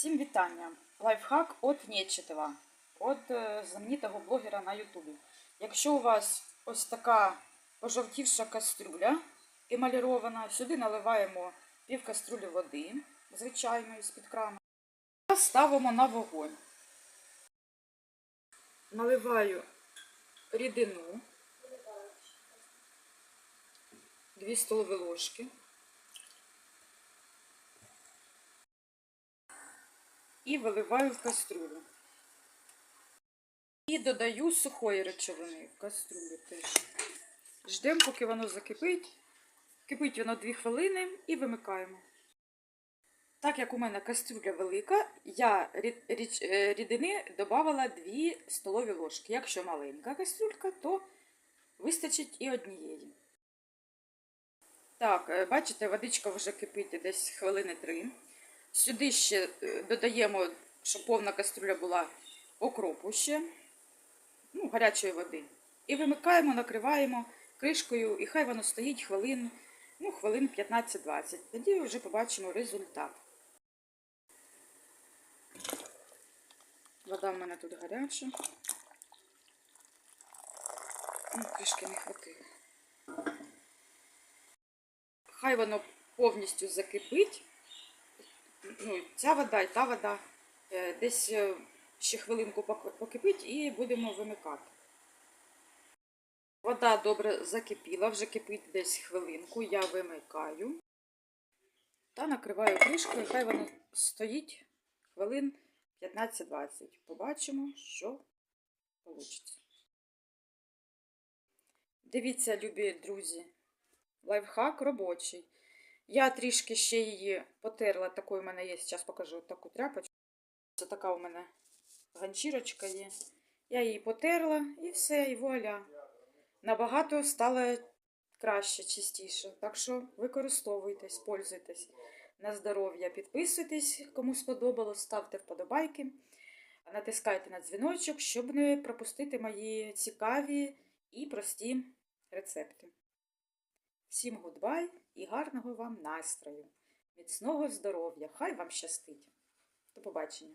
Всім вітання! Лайфхак від Нечетова, від е, знаменитого блогера на Ютубі. Якщо у вас ось така пожовтівша кастрюля емалірована, сюди наливаємо пів каструлі води, звичайної з-під крану, та ставимо на вогонь. Наливаю рідину, 2 столові ложки. І виливаю в каструлю. І додаю сухої речовини в каструлю теж. Ждемо, поки воно закипить. Кипить воно 2 хвилини і вимикаємо. Так як у мене кастрюля велика, я е, рідини додавала 2 столові ложки. Якщо маленька кастрюлька, то вистачить і однієї. Так, е, бачите, водичка вже кипить десь хвилини 3. Сюди ще е, додаємо, щоб повна каструля була окропу ще, ну, гарячої води. І вимикаємо, накриваємо кришкою, і хай воно стоїть хвилин, ну, хвилин 15-20. Тоді вже побачимо результат. Вода в мене тут гаряча. Ну, кришки не хватило. Хай воно повністю закипить ну, ця вода і та вода е, десь е, ще хвилинку покипить і будемо вимикати. Вода добре закипіла, вже кипить десь хвилинку, я вимикаю та накриваю кришкою, хай воно стоїть хвилин 15-20. Побачимо, що вийде. Дивіться, любі друзі, лайфхак робочий. Я трішки ще її потерла, такою у мене є, зараз покажу таку тряпочку. Це така у мене ганчірочка є. Я її потерла і все, і вуаля. Набагато стало краще, чистіше. Так що використовуйтесь, пользуйтесь на здоров'я. Підписуйтесь, кому сподобалось, ставте вподобайки, натискайте на дзвіночок, щоб не пропустити мої цікаві і прості рецепти. Всім гудбай і гарного вам настрою, міцного здоров'я! Хай вам щастить! До побачення!